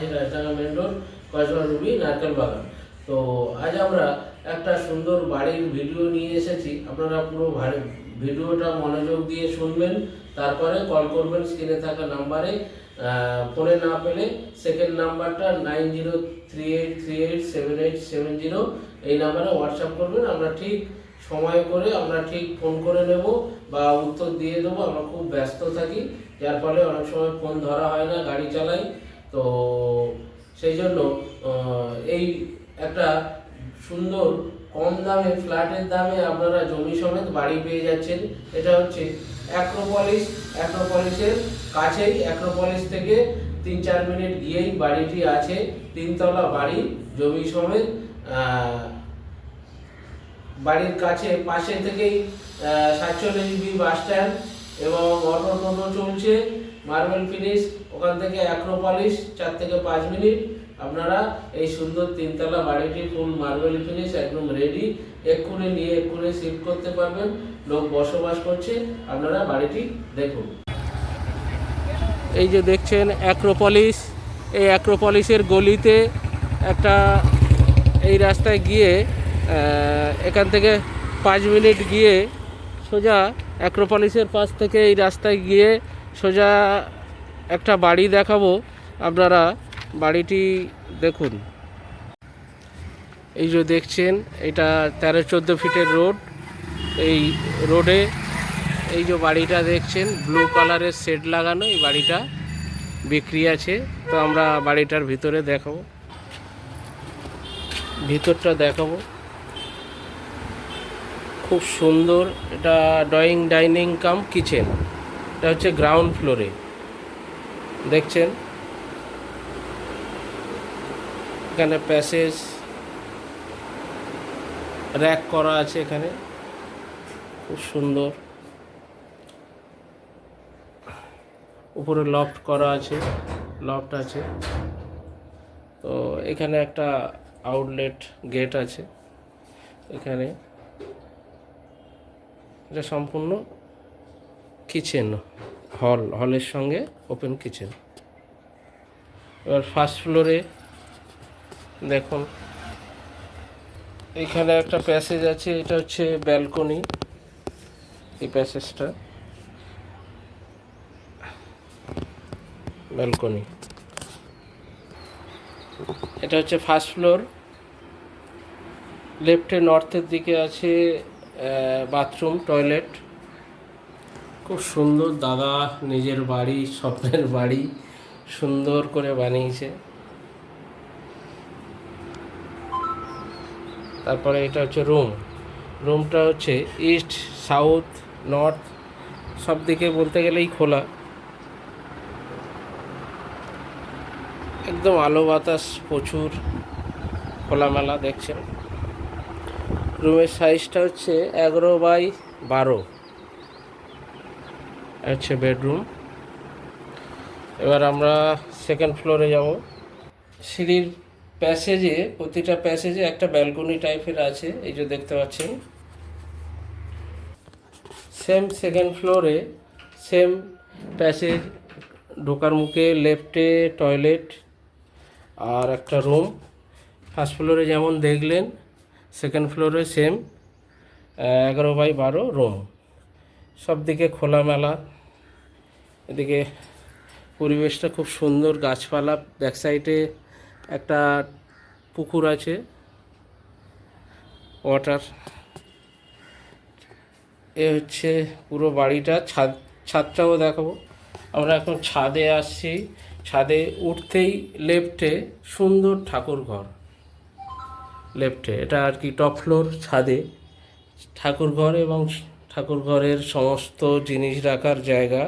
ঠিকানা তিনশো main road Kasba Ruby Narkelbagan. তো আজ আমরা একটা সুন্দর বাড়ির ভিডিও নিয়ে এসেছি। আপনারা পুরো ভিডিওটা মনোযোগ দিয়ে শুনবেন, তারপরে কল করবেন স্ক্রিনে থাকা নাম্বারে ফোনে না পেলে সেকেন্ড নাম্বারটা nine zero three eight three eight seven eight seven zero এই নাম্বারে হোয়াটসঅ্যাপ করবেন, আমরা ঠিক সময় করে, আমরা ঠিক ফোন করে নেব বা উত্তর দিয়ে দেবো। আমরা খুব ব্যস্ত থাকি, যার ফলে অনেক সময় ফোন ধরা হয় না, গাড়ি চালাই। তো সেই জন্য এই একটা সুন্দর কম দামে, ফ্ল্যাটের দামে আপনারা জমি সমেত বাড়ি পেয়ে যাচ্ছেন। এটা হচ্ছে অ্যাক্রোপলিস অ্যাক্রোপলিসের কাছেই অ্যাক্রোপলিস থেকে তিন চার মিনিট গিয়েই বাড়িটি আছে, তিনতলা বাড়ি, জমি সমেত বাড়ির কাছে, পাশে থেকেই সাতচল্লিশ বি বাস স্ট্যান্ড। এবং টোটো চলছে। মার্বেল ফিনিশ ওখান থেকে অ্যাক্রোপলিস চার থেকে পাঁচ মিনিট। আপনারা এই সুন্দর তিনতলা বাড়িটি ফুল মার্বেল ফিনিশ একদম রেডি এক্ষুনি নিয়ে এক্ষুনি শিফট করতে পারবেন। লোক বসবাস করছে। আপনারা বাড়িটি দেখুন। এই যে দেখছেন অ্যাক্রোপলিস এই অ্যাক্রোপলিসের গলিতে একটা এই রাস্তায় গিয়ে এখান থেকে পাঁচ মিনিট গিয়ে সোজা অ্যাক্রোপলিসের পাশ থেকে এই রাস্তায় গিয়ে সোজা একটা বাড়ি দেখাবো। আপনারা বাড়িটি দেখুন। এই যে দেখছেন, এটা তেরো চোদ্দ ফিটের রোড। এই রোডে এই যে বাড়িটা দেখছেন, ব্লু কালারের শেড লাগানো এই বাড়িটা বিক্রি আছে। তো আমরা বাড়িটার ভিতরে দেখাবো। ভিতরটা দেখাবো। খুব সুন্দর, এটা ড্রয়িং ডাইনিং কাম কিচেন এটা হচ্ছে গ্রাউন্ড ফ্লোরে দেখছেন? এখানে প্যাসেজ র্যাক করা আছে এখানে। খুব সুন্দর। উপরে লফট করা আছে লফট আছে। তো এখানে একটা আউটলেট গেট আছে, এখানে। এটা সম্পূর্ণ কিচেন হল হলের সঙ্গে ওপেন কিচেন এবার ফার্স্ট ফ্লোরে দেখুন, এখানে একটা প্যাসেজ আছে, এটা হচ্ছে ব্যালকনি এই প্যাসেজটা ব্যালকনি এটা হচ্ছে ফার্স্ট ফ্লোর লেফটে নর্থের দিকে আছে বাথরুম, টয়লেট। খুব সুন্দর দাদা নিজের বাড়ি, স্বপ্নের বাড়ি, সুন্দর করে বানিয়েছে। তারপরে এটা হচ্ছে রুম। রুমটা হচ্ছে ইস্ট, সাউথ, নর্থ, সব দিকে বলতে গেলেই খোলা। একদম আলো বাতাস, প্রচুর খোলামেলা দেখছেন। রুমের সাইজটা হচ্ছে এগারো বাই বারো। হচ্ছে বেডরুম। এবার আমরা সেকেন্ড ফ্লোরে যাব। সিঁড়ির প্যাসেজে প্রতিটা প্যাসেজে একটা ব্যালকনি টাইপের আছে, এই যে দেখতে পাচ্ছেন। সেম সেকেন্ড ফ্লোরে সেম প্যাসেজ ঢোকার মুখে লেফটে টয়লেট আর একটা রুম ফার্স্ট ফ্লোরে যেমন দেখলেন সেকেন্ড ফ্লোরে সেম এগারো বাই বারো রুম সব দিকে খোলামেলা। এদিকে পরিবেশটা খুব সুন্দর, গাছপালা ব্যাক সাইডে একটা পুকুর আছে। ওয়াটার এ হচ্ছে পুরো বাড়িটা। ছাদ, ছাদটাও দেখাবো। আমরা এখন ছাদে আসছি। ছাদে উঠতেই লেফটে সুন্দর ঠাকুর ঘর লেফটে। এটা আর কি টপ ফ্লোর ছাদে। ঠাকুর ঘর এবং ঠাকুর ঘরের সমস্ত জিনিস রাখার জায়গা।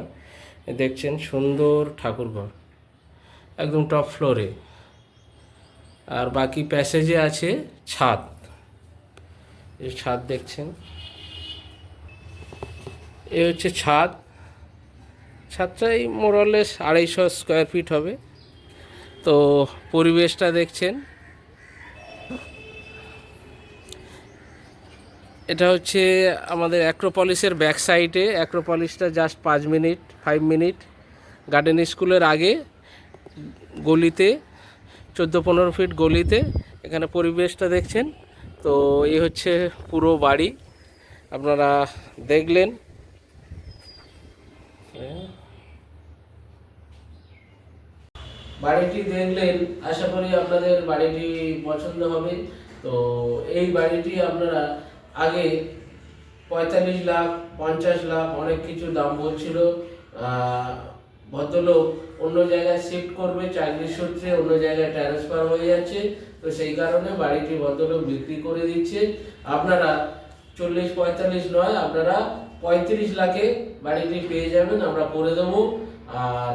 দেখছেন সুন্দর ঠাকুর ঘর একদম টপ ফ্লোরে আর বাকি প্যাসেজে আছে ছাদ। ছাদ দেখছেন। এ হচ্ছে ছাদ। ছাদটাই মোরলেস আড়াইশো স্কোয়ার ফিট হবে। তো পরিবেশটা দেখছেন। এটা হচ্ছে আমাদের অ্যাক্রোপলিসের ব্যাক সাইডে অ্যাক্রোপলিসটা জাস্ট পাঁচ মিনিট ফাইভ মিনিট। গার্ডেন স্কুলের আগে গলিতে, চোদ্দ পনেরো ফিট গলিতে। এখানে পরিবেশটা দেখছেন? তো এই হচ্ছে পুরো বাড়ি। আপনারা দেখলেন। বাড়িটি দেখলেন, আশা করি আপনাদের বাড়িটি পছন্দ হবে। তো এই বাড়িটি আপনারা আগে পঁয়তাল্লিশ লাখ, পঞ্চাশ লাখ অনেক কিছু দাম বলছিল। ভদ্রলোক অন্য জায়গায় শিফট করবে, চাকরির সূত্রে অন্য জায়গায় ট্রান্সফার হয়ে যাচ্ছে। তো সেই কারণে বাড়িটি ভদ্রলোক বিক্রি করে দিচ্ছে। আপনারা চল্লিশ, পঁয়তাল্লিশ নয়, আপনারা পঁয়ত্রিশ লাখে বাড়িটি পেয়ে যাবেন, আমরা করে দেবো। আর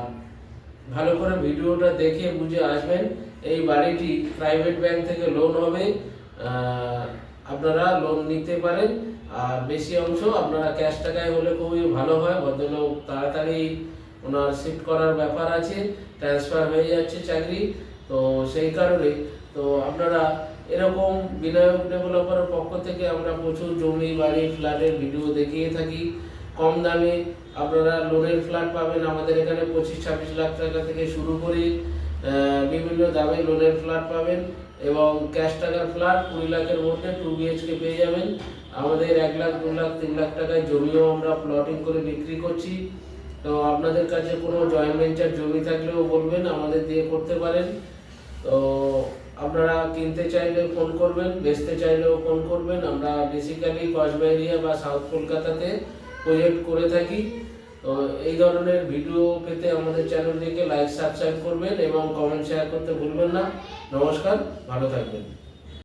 ভালো করে ভিডিওটা দেখে বুঝে আসবেন, এই বাড়িটি প্রাইভেট ব্যাংক থেকে লোন হবে। আপনারা লোন নিতে পারেন, আর বেশি অংশ আপনারা ক্যাশ টাকায় হলে খুবই ভালো হয়, ভদ্রলোক তাড়াতাড়ি ওনার শিফট করার ব্যাপার আছে ট্রান্সফার হয়ে যাচ্ছে চাকরি, তো সেই কারণে তো আপনারা এরকম বিনায়ক ডেভেলপারের পক্ষ থেকে আমরা প্রচুর জমি, বাড়ি, ফ্ল্যাটের ভিডিও দেখিয়ে থাকি। কম দামে আপনারা লোনের ফ্ল্যাট পাবেন। আমাদের এখানে পঁচিশ, ছাব্বিশ লাখ টাকা থেকে শুরু করে বিভিন্ন দামে লোনের ফ্ল্যাট পাবেন। এবং ক্যাশ টাকার ফ্ল্যাট কুড়ি লাখের মধ্যে টু বিএইচকে পেয়ে যাবেন। আমাদের এক লাখ, দু লাখ, তিন লাখ টাকায় জমিও আমরা প্লটিং করে বিক্রি করছি। তো আপনাদের কাছে কোনো জয়েন্ট ভেঞ্চার জমি থাকলেও বলবেন, আমাদের দিয়ে করতে পারেন। তো আপনারা কিনতে চাইলে ফোন করবেন, বেচতে চাইলেও ফোন করবেন। আমরা বেসিক্যালি কসবা এরিয়া বা সাউথ কলকাতাতে প্রজেক্ট করে থাকি। তো এই ধরনের ভিডিও পেতে আমাদের চ্যানেলটিকে লাইক সাবস্ক্রাইব করবেন এবং কমেন্ট শেয়ার করতে ভুলবেন না। নমস্কার, ভালো থাকবেন।